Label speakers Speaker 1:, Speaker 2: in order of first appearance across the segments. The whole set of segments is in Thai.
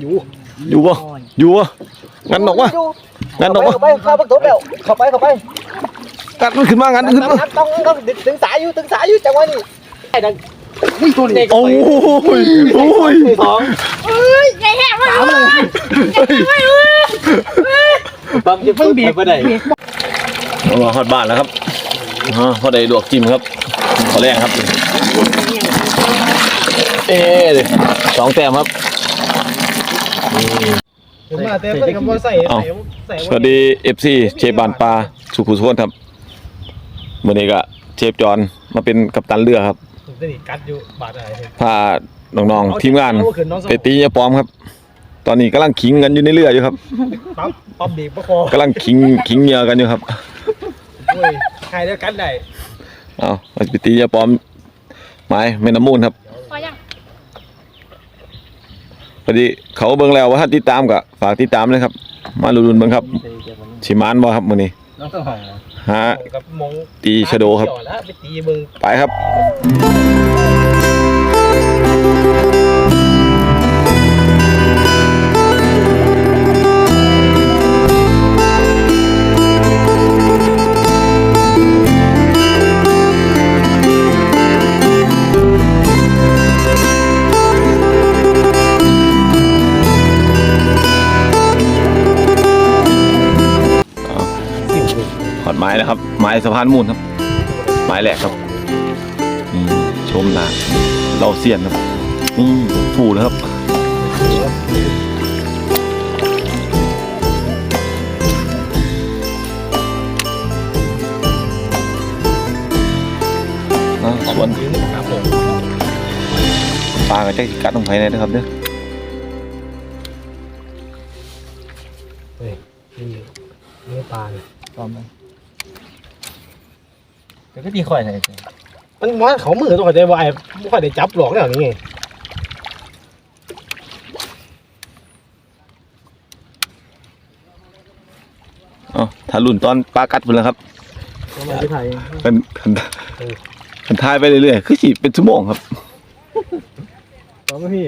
Speaker 1: อยู่
Speaker 2: อยู่ปะอยู่ปะงันออกมางั้นออกมา
Speaker 1: เข้าไปเข้าไปเข้าประตูแล้วเข้าไปเข้าไป
Speaker 2: กัดมันขึ้นมางันขึ้นมา
Speaker 1: นับต้องต้องถึงสายอยู่ถึงสายอยู่จังหวะนี้ไอ้ดังนี่ตัวนี้
Speaker 2: โอ้ยโอ้ย
Speaker 1: สอง
Speaker 3: ใหญ่แห้งมาก
Speaker 1: สามเลยปั๊มจะเพิ่งบีบไปไหน
Speaker 2: มาฮอดบ้านแล้วครับฮะพอได้ดวกจิ้มครับขอแรงครับ เอ๊ะดิสองแต้มครับ
Speaker 1: ถึงมาเต็มเลยคำว่าใส่
Speaker 2: เอ้า
Speaker 1: ใส่ใส่
Speaker 2: สวัสดีเอฟซีเชฟบานปลาสุขุมสุขนครับวันนี้ก็เชฟจอนมาเป็นกัปตันเรือครับ
Speaker 1: ผมจะหนีกัดอยู่บาดอะไร
Speaker 2: พาน้องๆทีมงาน
Speaker 1: เอาขึ้นน้องสอง
Speaker 2: ไปตียาปลอมครับ ตอนนี้กำลังขิงกันอยู่ในเรืออยู่ครับ
Speaker 1: ปั๊มปั๊มบีบประคอกำ
Speaker 2: ลังขิงขิงเหยื่อกันอยู่ครับ
Speaker 1: โอ้ยใครเดียวกันได้
Speaker 2: เอาไปตียาปลอมไม้แม่น้ำมูลครับ
Speaker 3: พอยัง
Speaker 2: พอดีเขาเบิ่งแล้วว่าถ้าติดตามก็ฝากติดตามเลยครับ มาลุ้นๆเบิ่งครับชิมานบ่ครับมื้อนี้
Speaker 1: น้องต้องห้อง
Speaker 2: หา
Speaker 1: กับมง
Speaker 2: ตีชะโดครับ
Speaker 1: เกี่ยวแล้วไปตีมึง
Speaker 2: ไปครับ สะพานมูลครับ ไม้แหลกครับนี่ชมนะเราเสียนครับนี่ผูแล้วครับอ่าส่วน
Speaker 1: ครับผม
Speaker 2: ปลาก็จะกัดลงไปเลยนะครับเด้อ
Speaker 1: นี่นี่ปลาเนี่ย
Speaker 4: พร้อมไหม แต่ก็ตีข่อยใส่
Speaker 1: มันว่าเขามือตัวใจวายไม่ค่อยได้จับหรอกเนี่ยนี่ไง
Speaker 2: อ๋อถ้ารุ่นตอนปลากัดพุ่นแล้วครับ
Speaker 1: มาที่ไทย
Speaker 2: เป็นเป็นเป็นทายไปเรื่อยๆคือสิเป็นชั่วโมงครับ
Speaker 1: ตอนพี่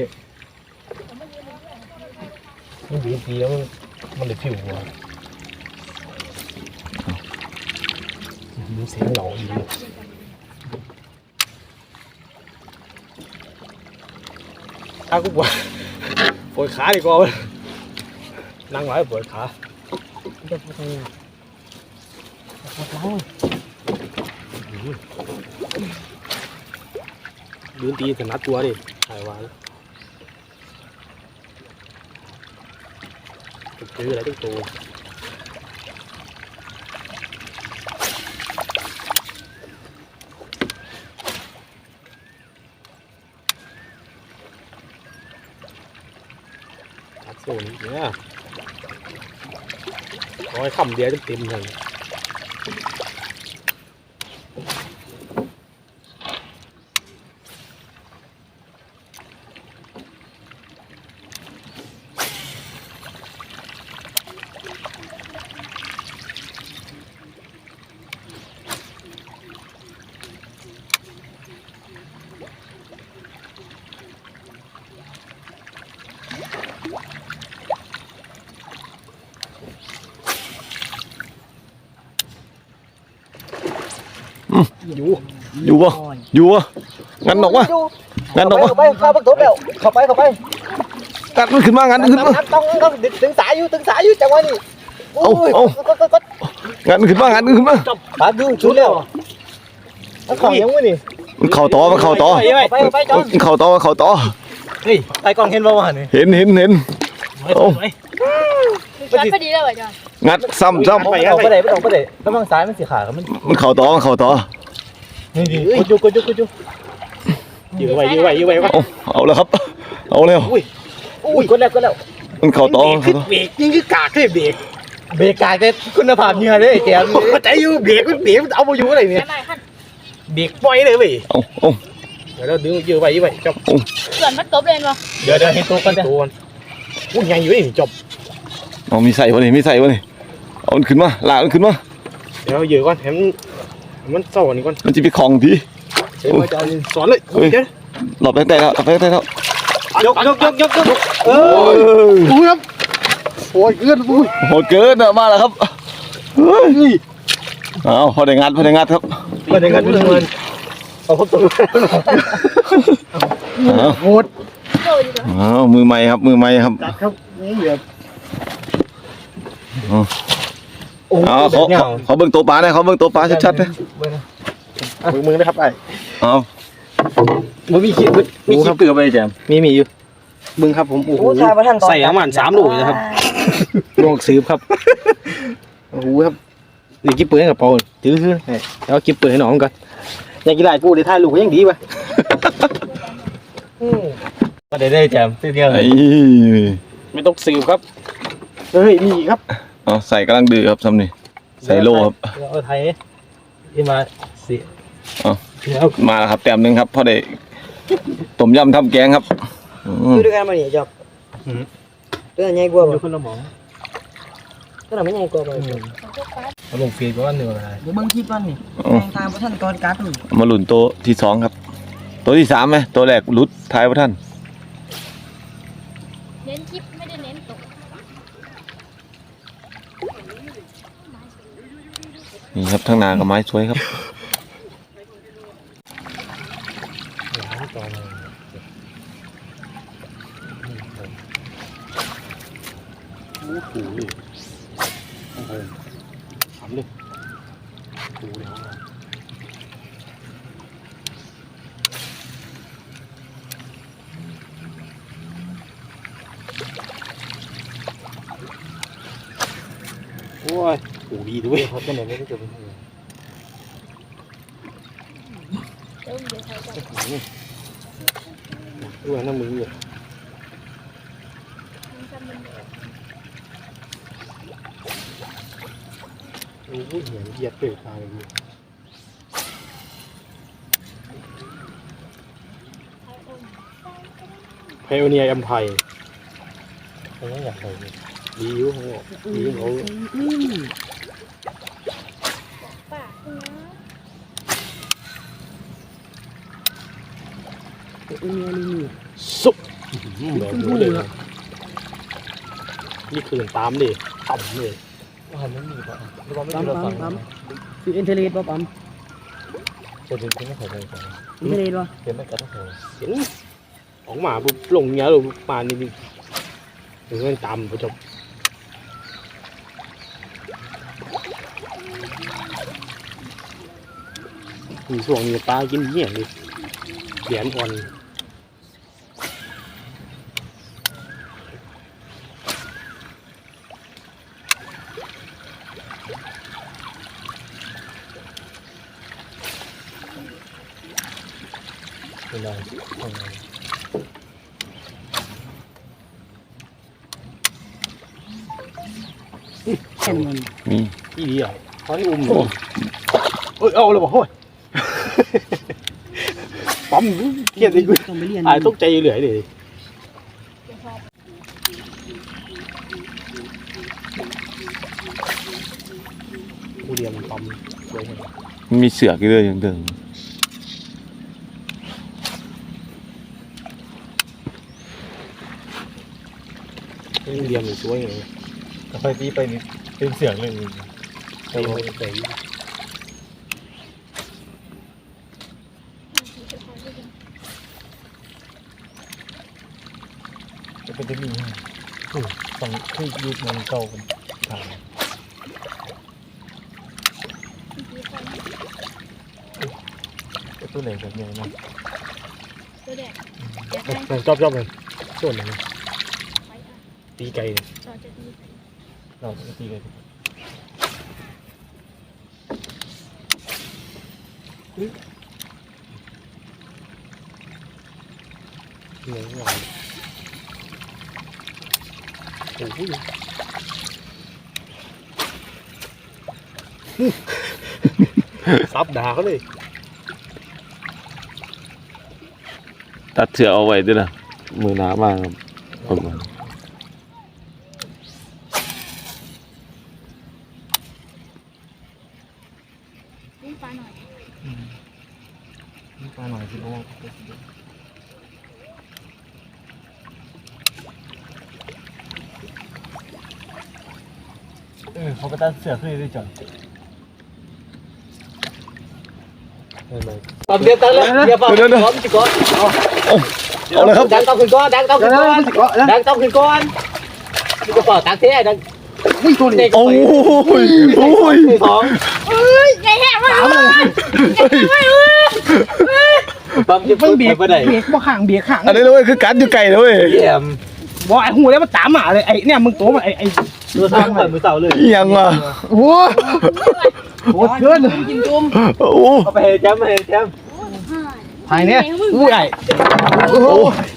Speaker 1: มันบีบปีแล้วมันมันเลยผิวอะดูเสียงเหล่าดีถ้ากูปวดปวดขาดีกว่าเว้ยนั่งไว้ปวดขาจะ ปวดตรงนี้ปวดหลังยืนตีถนัดตัวดิถ่ายไว้ตื้ออะไรตั้ง ตัวชัดโซนเนี่ยร้อยคำเดียวจะเต็มเลย อยู่
Speaker 2: อยู่ปะอยู่ปะงันออกมางันออกมา
Speaker 1: เข้าไปเข้าประตูแล้วเข้าไปเข้าไป
Speaker 2: กัดมันขึ้นมางันขึ้นมา
Speaker 1: นับต้องต้องถึงสายอยู่ถึงสายอยู่จังหวะนี้
Speaker 2: เอาเอา
Speaker 1: ก็ก็ก็
Speaker 2: งันขึ้นมางันขึ้นมา
Speaker 1: จบปาดดูชุดแล้วแล้วของยังไงนี่
Speaker 2: มันเข่าต่อมันเข่าต่อ
Speaker 1: ไปไปจอ
Speaker 2: มันเข่าต่อมันเข่าต่อ
Speaker 1: เฮ้ยไปก่อนเห็นบ่วะนี่
Speaker 2: เห็นเห็นเห็นโอ้
Speaker 3: จอนพอดีเลยว่ะจอน
Speaker 2: งัดซ้ำซ้
Speaker 1: ไปเอาไปไหนไปเอาไปไหนแล้วฝั่งซ้ายมันสีขาวมันำ
Speaker 2: มันเข่าต่อมันเข่าต่อ
Speaker 1: นี่ดิกดอยู่กดอยู่กดอยู่ยื้อไว้ยื้อไว้ยื้อไว้
Speaker 2: เอาเอาแล้วครับ เอาแล้ว
Speaker 1: อุ้ยอุ้ยกดแล้วกดแล้ว
Speaker 2: มันเข่าต่อมัน
Speaker 1: คื
Speaker 2: เข่า
Speaker 1: อ
Speaker 2: ต่อ
Speaker 1: เบรกยิ่งคือกากเลยเบรกเบรกกากแต่คุณภาพเนื้อเลยแกเข้าใจอยู่เบรกมันเบรกมันเอาไปอยู่อะไรเนี่ย
Speaker 3: แม่ไม่ขั้น
Speaker 1: เบรกปล่อยเลยเว้ย
Speaker 2: เอาเอา
Speaker 1: เดี๋ยวเราดึงยื้อไว้ยื้อไว้จบ
Speaker 3: ส่วนพัดกบเลยมั้ง
Speaker 1: เดี๋ยวเดี๋ยวให้ตัวกันตัวอุ้ยยังอยู่นี่จบ
Speaker 2: เอามีใส่วะนี่มีใส่วะนี่ เอามันขึ้นมาลากมันขึ้นมา
Speaker 1: เดี๋ยวยื้อก่อนให้มันให้มันเศร้านี่ก่อน
Speaker 2: มันจะไปคลองที
Speaker 1: เดี๋ยวมาจะเอาสอนเลยเดี๋ยว
Speaker 2: หลบไปแต่แล้วหลบไปแต่แล้ว
Speaker 1: ยกยกยกยกยกเอออุ้ยครับโอ้ยเกินอุ้ย
Speaker 2: โหดเกินอะมาแล้วครับเฮ้ยเอาพอได้งัดพอได้งัดครับ
Speaker 1: มาในงานด้วยมันเอาพบตัว
Speaker 2: เอา
Speaker 1: โหด
Speaker 3: โดดดีกว่า
Speaker 2: เอามือใหม่ครับมือใหม่ครับ
Speaker 1: จัดครับนี่แบบ
Speaker 2: เอา
Speaker 1: โอ้ย
Speaker 2: เอาเขา
Speaker 1: แบบเนี้ย
Speaker 2: เขาเขาเบิ่งตัวปลาหน่อยเขาเบิ่งตัวปลาชัดๆนะ
Speaker 1: มือมือนะครับไอ้
Speaker 2: เอา
Speaker 1: มือมีขีดมีขีดเปลือกไปแจมมีมีอยู่มึงครับผมโอ้โห
Speaker 4: โอ้ทายประท่านตอน
Speaker 1: ใส่ประมาณสามลูกเลยนะครับลวงซื้อครับโอ้โหครับนี่กิ๊บเปลือกกับเปาถือขึ้นแล้วกิ๊บเปลือกให้น้องก่อนอยากกินลายปูได้ถ่ายลูกก็ยังดีวะก็ได้ได้แจมเที่ยว
Speaker 2: ไอ้
Speaker 1: ไม่ต้องสืบครับเฮ้ยมีอีกครับ
Speaker 2: เอาใส่กำลังดื้อครับซ้ำนี่ใส่โลครับ
Speaker 1: เอาไทยที่มาสิ
Speaker 2: เอา
Speaker 1: แล้ว
Speaker 2: มาแล้วครับแต้มหนึงครับพอได้ต้มยำทำแกงครับอืม
Speaker 4: คือด้วยกันมาเนี่ยจอบตัวใหญ่กว่า
Speaker 1: อ
Speaker 4: บ่
Speaker 1: ยู่คนละหมอง
Speaker 4: ตัวนั้นไม่ใหญ่กว่าบ่
Speaker 1: เอาลงฟีดก็ว่าเหนื่อยอะไร
Speaker 4: เดี๋ยวเบิ่งคลิปมันนี่
Speaker 2: เอา
Speaker 4: แทงตามประท่านตอนการ์ตูน
Speaker 2: มาหลุนตัวที่สองครับ ตัวที่สามไหมตัวแรกรุดท้ายพระท่าน
Speaker 3: เน้นคลิปไม่ได้เน้นตก
Speaker 2: นี่ครับทั้งนากับไม้สวยครับ
Speaker 1: โอ้โหโอ้โหถามเลยโอ้โหเดี๋ยวโอ้ยโอ้ดีด้วยครับเป็นไหนไม่ได้เจอเป็น
Speaker 3: เริ่มเดี๋ยวเขาจะ
Speaker 1: ด้วยน้ำมืออยู่
Speaker 3: มันจะมันเดี๋ยว
Speaker 1: โอ้โหเหยียดเหยียดเปลือกตาเลยอยู่
Speaker 3: เขาอม
Speaker 1: ไพโอเนียแอมไพเขาไม่อยากใส่เลยดีอยู่เขาบอกดีเขา
Speaker 3: ปากนะ
Speaker 1: สุกแบบนี้เลยนะนี่คือตามดิต่ำเลยว่ามันมีป่ะแล้วก็ไม่
Speaker 4: ปั๊ม
Speaker 1: มีเรา
Speaker 4: ปั๊
Speaker 1: สั่
Speaker 4: ม
Speaker 1: ง
Speaker 4: ปั๊มคืออินเทอร์เน็ตบ่ปั๊ม
Speaker 1: จะดึงไม่เข้าใจกัน
Speaker 4: อินเทอร์เน็ตบ่
Speaker 1: เห็นไหมกระทั่งเห็นออกมาปุ๊บลงเงี้ยลงมานี่นี่ถึงมันตามไปจบมีส่วงมีปลากินเหี้ยเลยเหรียญอ่อน เป็นไรทำไง
Speaker 4: แค่มัน
Speaker 2: นี่
Speaker 1: อีดีอะตอนนี้อุ้มอยู่เอ้ยเอาเลยบอกโอ้ยปั๊มเครียดดิกู
Speaker 4: ต้องไปเรียน
Speaker 1: อายตกใจเหลือเลยกูเรียนปั๊มสวยจัง
Speaker 2: มันมีเสือกอยู่เลยอย่างเดิม
Speaker 1: กูเรียนมันสวยเลย
Speaker 5: ค่อยตีไปนิดเป็นเสียงเลย
Speaker 1: แต่ว่าแต่
Speaker 5: จะเป็นได้มีสองที่ยุคมันเก่ากันทางตัวไหนแบบนี้นะ
Speaker 3: ตัวแดกเดี๋ยวให้
Speaker 1: ชอบชอบเลยส่วนไหน ง
Speaker 3: ไปอะ
Speaker 1: ตีไก่
Speaker 3: ต่อจะดี
Speaker 5: เราตีกัน
Speaker 1: เหนื่อยหน่อยโอ้โหซับด่าเขาเลย
Speaker 2: ตัดเสือเอาไว้ด้วยนะมือหนามากครับคนมัน
Speaker 3: นี่ปลาหน่อย
Speaker 5: ปลาหน่อยสิโอ้ เขาไปตัดเสือขึ้นด้วยจ้ะ
Speaker 4: ตอนเดียวกันเลยเดี๋ยวบอก
Speaker 2: เดี๋ยวเดี๋ยว
Speaker 4: พร้อมสิก่อน
Speaker 2: เอาเลยครับ
Speaker 4: ดังต้องขึ้นก่อนดังต้องขึ้นก่อนดังต้องขึ้นก่อนนี่ก็ปอดตักเท่ดัง
Speaker 1: อุ้ยตัวนี้
Speaker 2: โอ้ยโอ้ย
Speaker 4: สอง
Speaker 3: ไงแห้งมาเลย
Speaker 4: ปั๊มจะ
Speaker 1: มัน
Speaker 4: เบี
Speaker 1: เบี
Speaker 4: ย
Speaker 1: ย
Speaker 4: ด
Speaker 1: ก
Speaker 4: ไปไหน
Speaker 1: เบียกบ่ห่างเบียกห่าง
Speaker 2: อันนี้เลยคือกัดอยู่ไก่เลย
Speaker 4: เยี่ยม
Speaker 1: บ่ไอ้หูแล้วมันตามมาเลยไอ้เนี่ยมึงโตมันไอ้ไอ้
Speaker 4: ตัวสร้างผ่านมือเสาเลย
Speaker 2: อิหยังวะ
Speaker 1: โอ้โหเกิน
Speaker 4: กินจุ่ม
Speaker 2: โอ้
Speaker 4: เอาไปเฮแจมไปเฮแจม
Speaker 1: ภายเนี่ยอุ้ยไอ้โอ้โห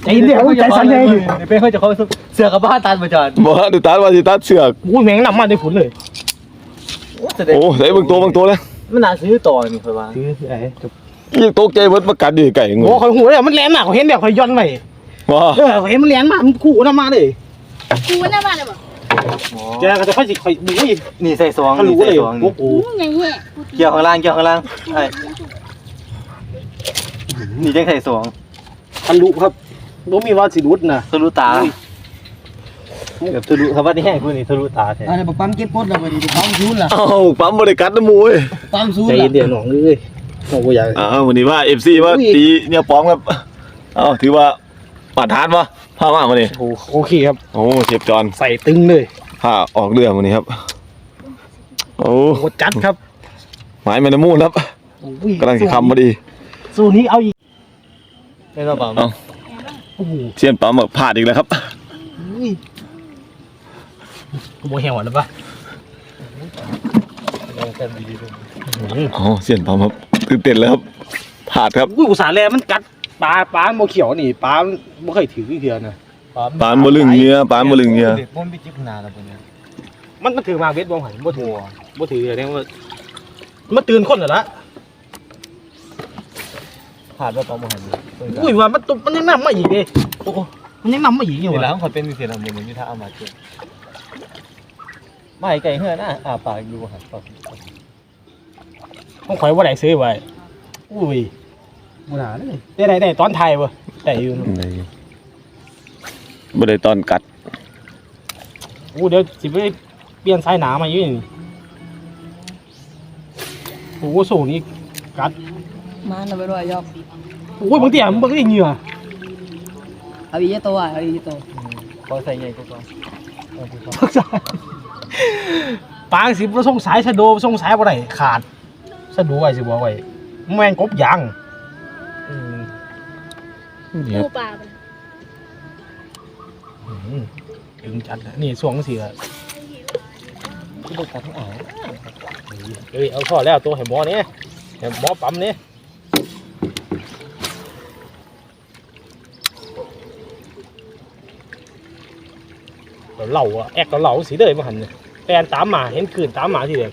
Speaker 1: ใจเดียวใจสั่นเลย
Speaker 4: เป้เขาจะเขาเสือกับบ้านตันมาจอด
Speaker 2: บอกว่าดูตาว่าสิตัดเสือก
Speaker 1: อุ้ยแมงนำมาได้ผลเลย
Speaker 2: โอ้ใส่เบิ่งตัวเบิ่งตัวเลย
Speaker 4: มันน่าซื้อต่อนี่ค่อยว่า
Speaker 1: คือไอ้
Speaker 2: ยิ่งตกใจเบิดมากัดอยู่ไก่ง
Speaker 1: โอ้
Speaker 2: ง
Speaker 1: คอยหูเลยมันแลนมากเขาเห็นเดี๋ยวคอยย้อนไป
Speaker 2: ว่า
Speaker 1: เออเขาเห็นมันแลนมากมันขู่นำมาเลย
Speaker 3: กูหน้าบ้านเลยบอก
Speaker 1: แกก็จะค่อยสิค่อยดูอีก
Speaker 5: นี่ใส่ซอง
Speaker 1: ถ้ารู้เลยโอ้โห
Speaker 3: ไงแห้ง
Speaker 5: เกี่ยวข้างล่างเกี่ยวข้างล่างไอ้นี่จังใส่ซอง
Speaker 1: ทะลุครับบ่มีว่าสิรุดนะ
Speaker 5: ทะลุตาแบบทะลุครับว่านี่แห้งกูนี่ทะลุตาแท้
Speaker 4: อะไรบอกปั๊มเก็บกดเราไปดิปั๊มซูนล่ะ
Speaker 2: เอ้าปั๊มบริกัดน้ำมูย
Speaker 4: ปั๊มซูน
Speaker 1: ใจ
Speaker 4: ล่ะ
Speaker 1: เดียวหนองเลยโอ้โหอยาก
Speaker 2: อ้าววันนี้ว่า FC ว่าตีเนี่ยป้อมครับเอ้าถือว่าปาดทานวะ พามาวันนี้
Speaker 1: โอ้โหโอเคครับ
Speaker 2: โอ้เชฟจอน
Speaker 1: ใส่ตึงเลย
Speaker 2: พาออกเรือวันนี้ครับ โอ้
Speaker 1: โอ้โหจัดครับ
Speaker 2: หมายแมนมูนครับ
Speaker 1: โอ้ย
Speaker 2: กำลังสิคำพอดี
Speaker 1: สู้นี้เอาอีก
Speaker 5: ไม่ต้องปั๊ม
Speaker 2: เอ้า
Speaker 1: โอ้โห
Speaker 2: เชียนปั๊มแบบพลาดอีกแล้วครับ
Speaker 1: อุ้ยโมเหี่ยวแล้วปะ
Speaker 5: แค่ดีๆเลย
Speaker 2: อ๋อเชียนปั๊มครับตื่นเต้นแล้วครับพลาดครับ
Speaker 1: อุ้ยอุตส่าห์แลมันกัด ปลาปลาโมเขียวนี่ปลาไม่เคยถือเดียวนะ
Speaker 5: ปั๊ม
Speaker 2: ปานบลึงเงี้ยปานบลึงเงี้ย
Speaker 5: ผมไปจิบนาแล้วปะเนี่ย
Speaker 1: มันมันถือมาเวทบองหันบ่ถือบ่ถือเลยเนี่ยว่ามันตื่นคนเหรอละ
Speaker 5: ผ่านว่าปั๊มหัน
Speaker 1: อุ้ยว่ามันตุมันยังนำมาอีกเด้โอ้โหมันยังนำมาอีกอยู่
Speaker 5: นี่แหละ
Speaker 1: วะ
Speaker 5: เขาเป็นมีเสียงอะไรเหมือนมีท่าเอามาเจอไม่ไก่เหือนะอ่าปากอยู่หันปาก
Speaker 1: ต้องข่อยว่าได้ซื้อไว้อุ้ย บ่น่าเลยได้ได้ได้ตอนไทยวะได้อยู่
Speaker 2: บ่ได้ตอนกัด
Speaker 1: อู้เดี๋ยวสิไปเปลี่ยนสายหนามาอยู่นี่โอ้โหสูงนี่กัด
Speaker 4: มาเราไปด้วยยอก
Speaker 1: โอ้ยบางทีอะบางทีเหงื่อ
Speaker 4: เอาอีกตัวเอาอีกตัว
Speaker 5: เขาใส่ใหญ่กว่าเอาไปปั๊ม
Speaker 1: ทักษะปางสิประสงสายสะโดประสงสายบ่ได้ขาดสะดูไว้สิบ่ไว้แม่งกบยาง
Speaker 5: อืม
Speaker 2: นี่ค
Speaker 3: กู
Speaker 2: รับ
Speaker 3: ปลาไป
Speaker 1: อืมถึงจัดนะนี่สวงสิละ
Speaker 5: ที่ต้องการทั้งอ่าง
Speaker 1: เอ้ยเอาข้อแล้วตัวให้หมอนี่ให้หมอปั๊มนี่เราเหล่าอะแอกเราเหล่าสีเลยมาหันเนี่ยแปนตามหมาเห็นคืนตามหมาทีเดียว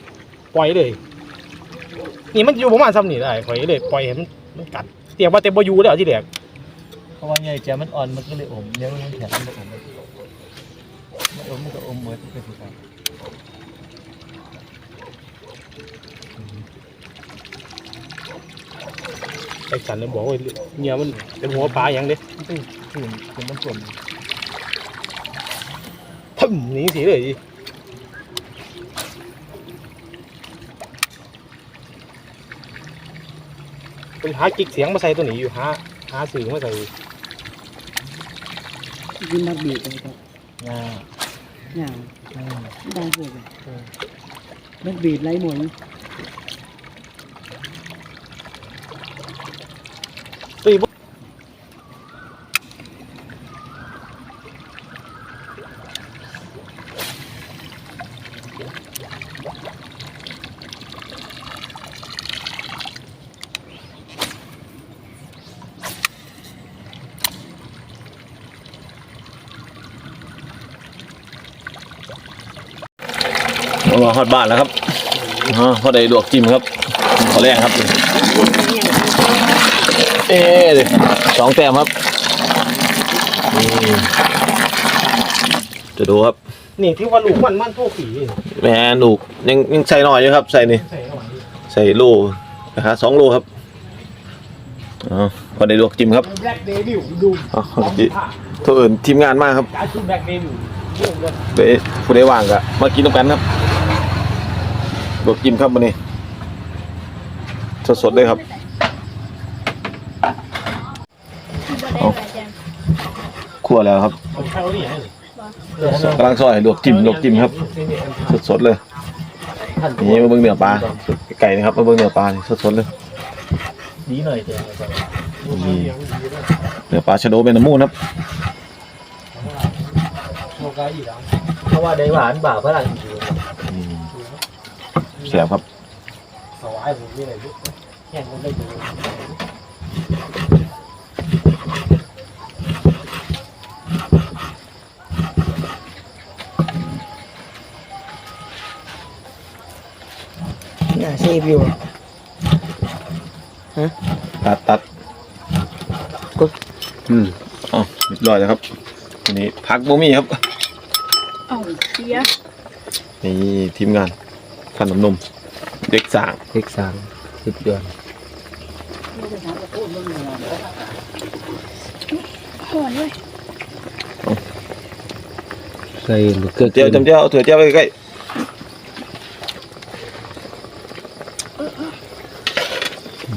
Speaker 1: ปล่อยเลย นี่มันอยู่ประมาณซ้ำนี่ได้ปล่อยเลยปล่อยให้มันมันกัดเตียงว่าเต็มบอยู่แล้วทีเดียว
Speaker 5: เพราะว่าใหญ่แจมันอ่อนมันก็เลยอมเลี้ยมันแข็งมันอมมันอมมันก็อมเหมือนเป็นสิครับ
Speaker 1: ไอ้สันเลยบอกว่าเนี่ยมันเป็นหัวปลาอย่างเด้
Speaker 5: คือคือคือมันส่วน
Speaker 1: ทึมหนีสีเลยไปหากิกเสียงมาใส่ตัวนี้อยู่หาหาสื่อมาใส่
Speaker 4: กินบักบีไปครับ
Speaker 5: งา
Speaker 4: อย่างได้พวกบักบีไรหมด
Speaker 1: ตีบุ
Speaker 2: มาฮอดบ้านแล้วครับอ๋อพอได้ลวกจิ้มครับ ขอแรงครับ เอ๊ะดิสองแต้มครับนี่จะดูครับ
Speaker 1: นี่ที่ว่าลูกมันมันโทษผี
Speaker 2: แม่ลูกยังยังใส่หน่อยอยู่ครับ ใส่นี่
Speaker 1: ใส่หน่อย
Speaker 2: ใส่โลนะฮะสองโลครับอ๋อพอได้ลวกจิ้มครับ
Speaker 1: แบล็กเดวิลดู
Speaker 2: อ๋อจิตัวอื่นทีมงานมากครับ
Speaker 1: การชุดแบล็กเดวิลเรื่องเลย
Speaker 2: เดี๋ยวผู้ได้ว่างก็มากินน้ำกันครับ ลวกจิ้มครับมันนี่สดๆเลยครับ
Speaker 3: เอา
Speaker 2: คั่วแล้วครับ
Speaker 1: เอาข้าวนี่ให้
Speaker 2: กำลังซอยลวกจิ้มลวกจิ้มครับ สดๆเลยนี่มาเบิ่งเนื้อปลาไก่นะครับมาเบิ่งเนื้อปลานี่สดๆเลย
Speaker 5: ดีหน่อยเจ้า
Speaker 2: นี่เนื้อปลาชะโดเป็นน้ำมูนครับ
Speaker 1: โลกาอีกแล้ว
Speaker 5: เพราะว่าได้หวานบ่าฝรั่งอยู่
Speaker 2: อืม แซ่บครับ
Speaker 1: สวายผมนี่เลยแข่งคนได้ดู
Speaker 4: น่าเซฟอยู่
Speaker 2: ตัดตัด
Speaker 4: ก็อืม
Speaker 2: อ๋อเรียบร้อยแล้วครับทีนี้พักบ่มีครับ
Speaker 3: เอาเสีย
Speaker 2: นี่ทีมงาน ขนมนม เด็กสร้าง
Speaker 4: เล็กสามสิบเดือน
Speaker 3: ห่อนด้วย
Speaker 4: ใส่ลูกเกลือ
Speaker 2: เจียวจำเจียวเอาถั่วเจียวไปใกล้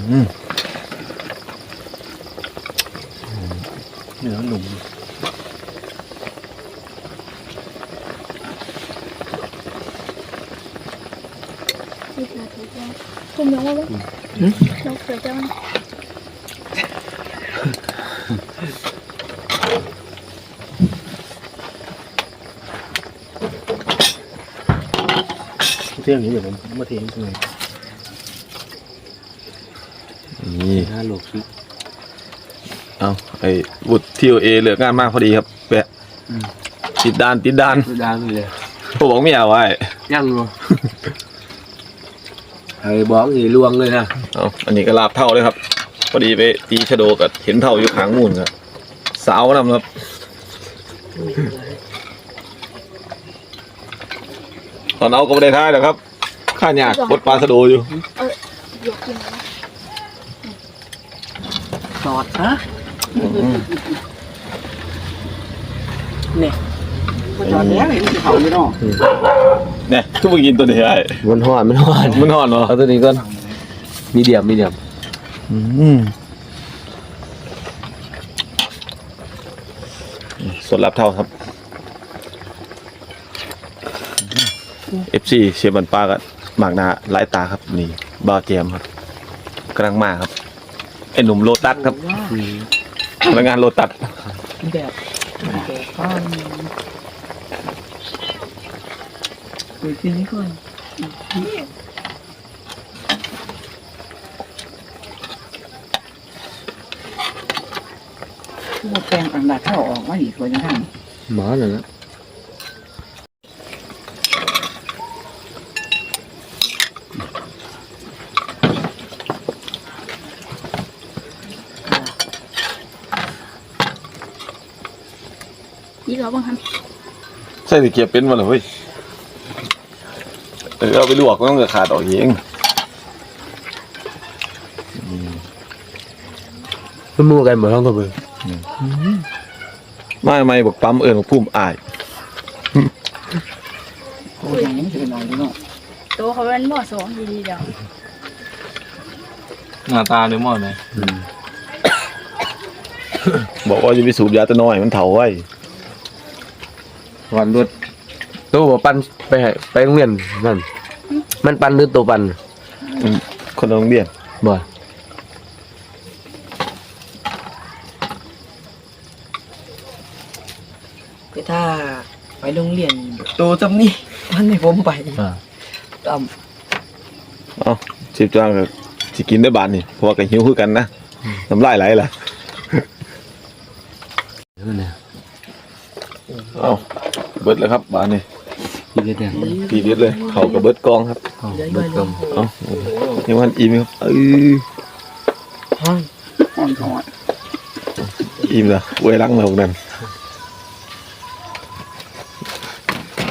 Speaker 2: อืม
Speaker 1: เนื้อหนุ่ม
Speaker 3: นี่คือถูกแล้ว คุณน้องว่าน้องเสือเจ้า
Speaker 1: เที่ยงนี้เดี๋ยวผมมาเที่ยงตรงไหน
Speaker 2: นี่
Speaker 4: ห้าลูกสิ
Speaker 2: เอาไอ้วุฒิทีโอเอเหลืองานมากพอดีครับแปะติดดานติดดาน
Speaker 4: ดังเลย
Speaker 2: ผมบอกไม่เอาไว้
Speaker 4: ยังอยู่ ไอ้บอกนี่ลวงเลยนะ
Speaker 2: เอาอันนี้ก็ลาบเท่าเลยครับ พอดีไปตีชะโดกับเห็นเท่าอยู่ขางมูนครับสาวนำครับตอนเอาก็ไม่ได้ท่ายหรอกครับ ข้าอยากกดปลาสะโดอยู่
Speaker 3: หยกกินนะ
Speaker 4: สอดฮะเนี่ยจอดแล้วเห็นเขาไม่นอก
Speaker 2: เนี่ย ทุกคนกินตัวนี้ไอ้
Speaker 4: มันหอนมันหอน
Speaker 2: มันห่อนเนาะ
Speaker 4: เอาตัวนี้ก่อนมีเดียมมีเดียม
Speaker 2: อืมสดลาบเท่าครับ FC เชียร์บันปลากับหมากนาหลายตาครับ นี่บาวเจมครับกำลังมาครับไอ้หนุ่มโลตัสครับพนักงานโลตัส
Speaker 4: แบบไปกินนี่ก่อนพวกแปลงอันดับเข้าออกมาอีกคนยังไงหมอน่ะนะ
Speaker 3: ยี่เราบ้างครับ
Speaker 2: ใส่ตะเกียบเป็นมาเลยเฮ้ย ออเอาไปลวกก็ต้องขาดออกเอง
Speaker 4: มันมูกันหมดทั้งตัวเลย
Speaker 2: ไม่ไม่บอกปั๊มเอิญบอกพุ่มอาย
Speaker 4: โอ้ยยังไม่ถึงนอนเลยเนาะ
Speaker 3: ตัวเขาเป็นหม้อสองดีๆเดียว
Speaker 5: หน้าตาหรือหมดไหม
Speaker 2: บอกว่าจะไปสูบยาแตะน้อยมันเถาไว้
Speaker 4: วันรถ ตัวบอกปันไปให้ไปโรงเรียนนั่นมันปันหรือตัวปัน
Speaker 2: คนโรงเรียน
Speaker 4: บ่
Speaker 6: ก็ถ้าไปโรงเรียนโตจำนี่มันให้ผมไป
Speaker 4: อ่า
Speaker 6: ตาม
Speaker 2: เอ้าสิบจ้างก็สิกินได้บานนี่เพราะว่าก็หิวคือกันนะน้ำลายไหลล่ะ
Speaker 4: นั่นเนี่ย
Speaker 2: เอ้าเบิดเลยครับบานนี่
Speaker 4: พี่เด็ดเนี่ย
Speaker 2: ทีเด็ดเลย เขากับเบิดกองครับ
Speaker 4: อ๋อเบิดกลม
Speaker 2: เอ้ายังวันอิ่มครับเออ
Speaker 6: ห้องห้องถอด
Speaker 2: อิ่มละเวลังเรานั่น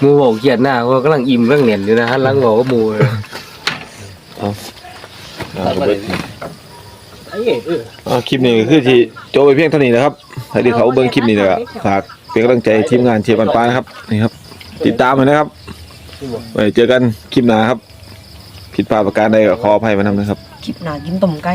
Speaker 4: มูบอกเกียดหน้าว่ากำลังอิ่มกำลังเหนียนอยู่นะฮะลังบอกว่ามูเลย
Speaker 2: เอากับเบิด
Speaker 1: ไอ้เออ
Speaker 2: เอาคลิปนี้ก็คือที่โจบไปเพียงเท่านี้นะครับให้ที่เขาเบิ่งคลิปนี้นะครับฝากเป็นกำลังใจทีมงานเชียร์ปันปานะครับนี่ครับ ติดตามเลยนะครับไว้เจอกันคลิปหน้าครับ ผิดพลาดประการใดก็ขออภัยมานำนะครับ
Speaker 4: คลิปหนากินต้มไก่